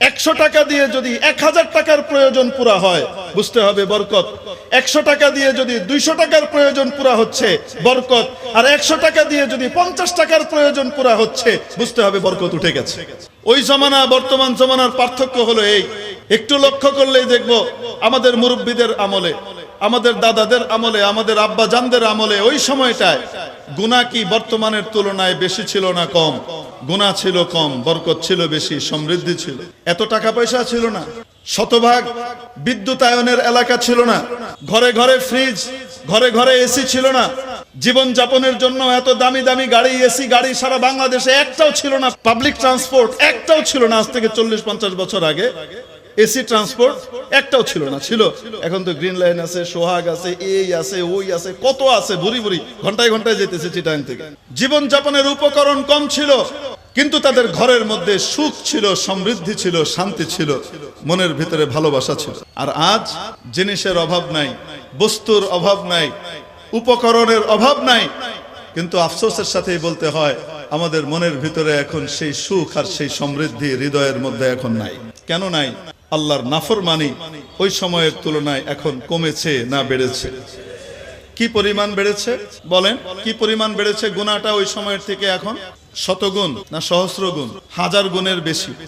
একশো টাকা দিয়ে যদি এক হাজার টাকার প্রয়োজন পুরা হয়, বুঝতে হবে বরকত। একশো টাকা দিয়ে যদি দুইশো টাকার প্রয়োজন পুরা হচ্ছে, বরকত। আর একশো টাকা দিয়ে যদি পঞ্চাশ টাকার প্রয়োজন পুরা হচ্ছে, বুঝতে হবে বরকত উঠে গেছে। ওই জমানা, বর্তমান জমানার পার্থক্য হলো এই। একটু লক্ষ্য করলেই দেখব আমাদের মুরব্বীদের আমলে আমাদের দাদাদের আমলে, আমাদের আব্বা জানদের আমলে ওই সময়টায় গুণা কি বর্তমানের তুলনায় বেশি ছিল না কম? গুণা ছিল কম, বরকত ছিল বেশি, সমৃদ্ধি ছিল। এত টাকা পয়সা ছিল না। শতভাগ বিদ্যুতায়নের এলাকা ছিল না। ঘরে ঘরে ফ্রিজ ঘরে ঘরে এসি ছিল না। জীবন যাপনের জন্য এত দামি দামি গাড়ি এসি গাড়ি সারা বাংলাদেশে একটাও ছিল না। পাবলিক ট্রান্সপোর্ট একটাও ছিল না আজ থেকে চল্লিশ পঞ্চাশ বছর আগে। এসি ট্রান্সপোর্ট একটাও ছিল না, ছিল। এখন তো গ্রিন লাইন আছে, সোহাগ আছে, এই আছে, ওই আছে, কত আছে, ভুরি ভুরি। ঘন্টায় ঘন্টায় যেতেছে চিটাং থেকে। জীবন যাপনের উপকরণ কম ছিল, কিন্তু তাদের ঘরের মধ্যে সুখ ছিল, সমৃদ্ধি ছিল, শান্তি ছিল, মনের ভিতরে ভালোবাসা ছিল। আর আজ জিনিসের অভাব নাই, বস্তুর অভাব নাই, উপকরণের অভাব নাই, কিন্তু আফসোসের সাথেই বলতে হয়, আমাদের মনের ভিতরে এখন সেই সুখ আর সেই সমৃদ্ধি হৃদয়ের মধ্যে এখন নাই। কেন নাই? আল্লাহর নাফর মানি ওই সময়ের তুলনায় এখন কমেছে না বেড়েছে। কি পরিমাণ বেড়েছে? বলেন, কি পরিমাণ বেড়েছে? গুণাটা ওই সময়ের থেকে এখন শতগুণ না সহস্র গুণ হাজার গুণের বেশি।